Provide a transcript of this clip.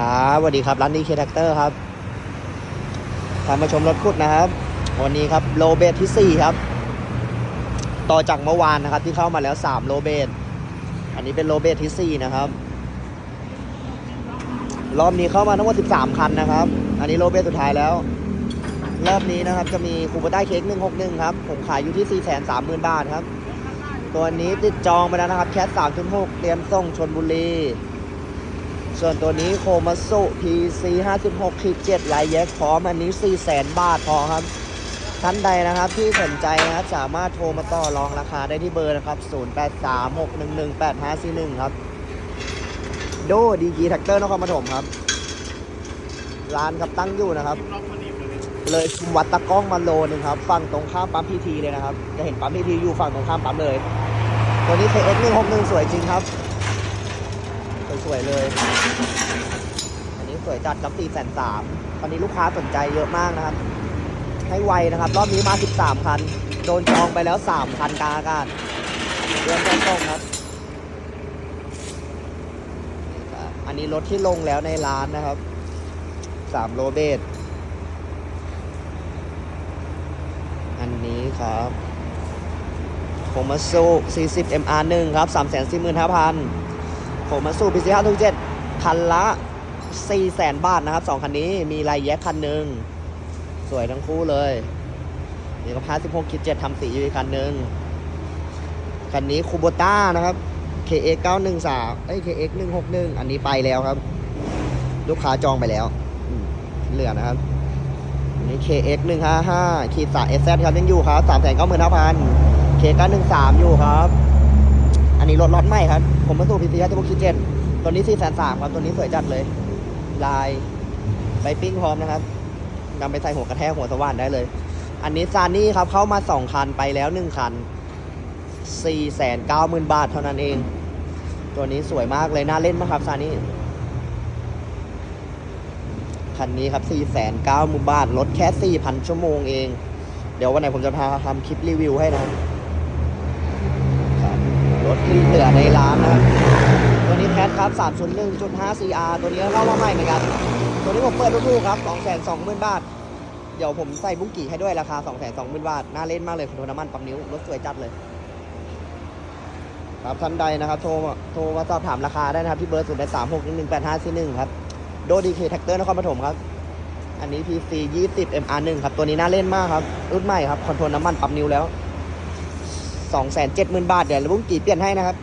ครับสวัสดีครับ ร้านดีเคแท็กเตอร์ครับพามาชมรถขุดนะครับ วันนี้ครับโลเบสที่ 4 ครับ ต่อจากเมื่อวานนะครับ ที่เข้ามาแล้ว 3 โลเบสอันนี้เป็นโลเบสที่ 4 นะครับ รอบนี้เข้ามาทั้งหมด 13 คันนะครับ อันนี้โลเบสสุดท้ายแล้ว รอบนี้นะครับจะมีคูปต้าเค้ก161 ครับ ผมขายอยู่ที่ 430,000 บาทครับ ตัวนี้ติดจองไปแล้วนะครับแคส3.6 เตรียมส่งชนบุรี ส่วนตัวนี้โคมาสุ PC 56ขีด7ลายแยกพร้อมอันนี้ 400,000บาทพอครับ ท่านใดนะครับที่สนใจนะครับสามารถโทรมาต่อรองราคาได้ที่เบอร์นะครับ 0836118541 ครับ โดดีกีแท็กเตอร์นครปฐมครับ ร้านครับตั้งอยู่นะครับ เลยวัดตะก้องมาโลนึงครับ ฝั่งตรงข้ามปั๊มพีทีเลยนะครับ จะเห็นปั๊มพีทีอยู่ฝั่งตรงข้ามปั๊มเลย ตัวนี้ KX 161สวยจริงครับ สวยๆเลย อันนี้สวยจัดกับ4แสนสามตอนนี้ลูกค้าสนใจเยอะมากนะครับ ให้ไวนะครับ รอบนี้มา 13 คัน โดนจองไปแล้ว 3 คันกลางอากาศเดือนต้นๆครับนี่ครับ อันนี้รถที่ลงแล้วในร้านนะครับ 3 โลเบสอันนี้ครับโคมาสุ40 MR1 ครับ345,000 ผมมาสู้พีซีห้าทุกเจ็ดคันละ4 0 0แสนบาทนะครับสองคันนี้มีลายแยกคันหนึ่งสวยทั้งคู่เลยนี่ก็พา16คิด7ทำสีอยู่อีกคันหนึ่งคันนี้คูโบต้านะครับ KX 913เอ้ย KX 161อันนี้ไปแล้วครับ ลูกค้าจองไปแล้วเหลือนะครับอันนี้ KX 155ขีด3 SZ ครับยังอยู่ครับ3 9 5 0 0 0 KX 913อยู่ครับ รถล็อตใหม่ครับ ผมมาสู่พีซีฮัตบุคิเจ็ดตัวนี้สี่แสนสามครับ ตัวนี้สวยจัดเลย ลายใบปิ้งพร้อมนะครับนำไปใส่หัวกระแทกหัวสว่านได้เลย อันนี้ซานี่ครับเข้ามาสองคันไปแล้วหนึ่งคันสี่แสนเก้าหมื่นบาทเท่านั้นเอง ตัวนี้สวยมากเลย น่าเล่นมากครับซานี่คันนี้ครับสี่แสนเก้าหมื่นบาทรถแค่สี่พันชั่วโมงเอง เดี๋ยววันไหนผมจะพาทำคลิปรีวิวให้นะครับ รถที่เหลือ ในร้านนะครับ ตัวนี้แคทครับ 301.5 CR ตัวนี้เข้ามาใหม่เหมือนกัน ตัวนี้ผมเปิดลูกๆครับ 220,000 บาท เดี๋ยวผมใส่บุ้งกี่ให้ด้วยราคา 220,000 บาท น่าเล่นมากเลยคอนโทรลน้ำมันปั๊มนิ้ว รถสวยจัดเลย ครับท่านใดนะครับ โทรมาโทรมาสอบถามราคาได้นะครับ ที่เบอร์ 0 3 6 1 1 8 5 4 1 ครับ โดดีเคแท็กเตอร์นครปฐมครับ อันนี้ PC 20 MR1 ครับ ตัวนี้น่าเล่นมากครับ รุ่นใหม่ครับ คอนโทรลน้ำมันปั๊มนิ้วแล้ว270,000 บาท เดี๋ยวบุ้งกี่เปลี่ยนให้นะครับ